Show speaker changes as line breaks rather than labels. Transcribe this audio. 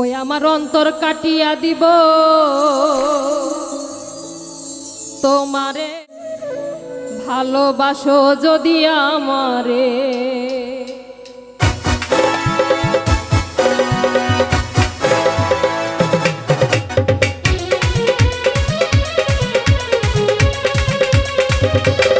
ওই আমার অন্তর কাটিয়া দিব। তোমারে ভালোবাসো যদি আমারে। thank you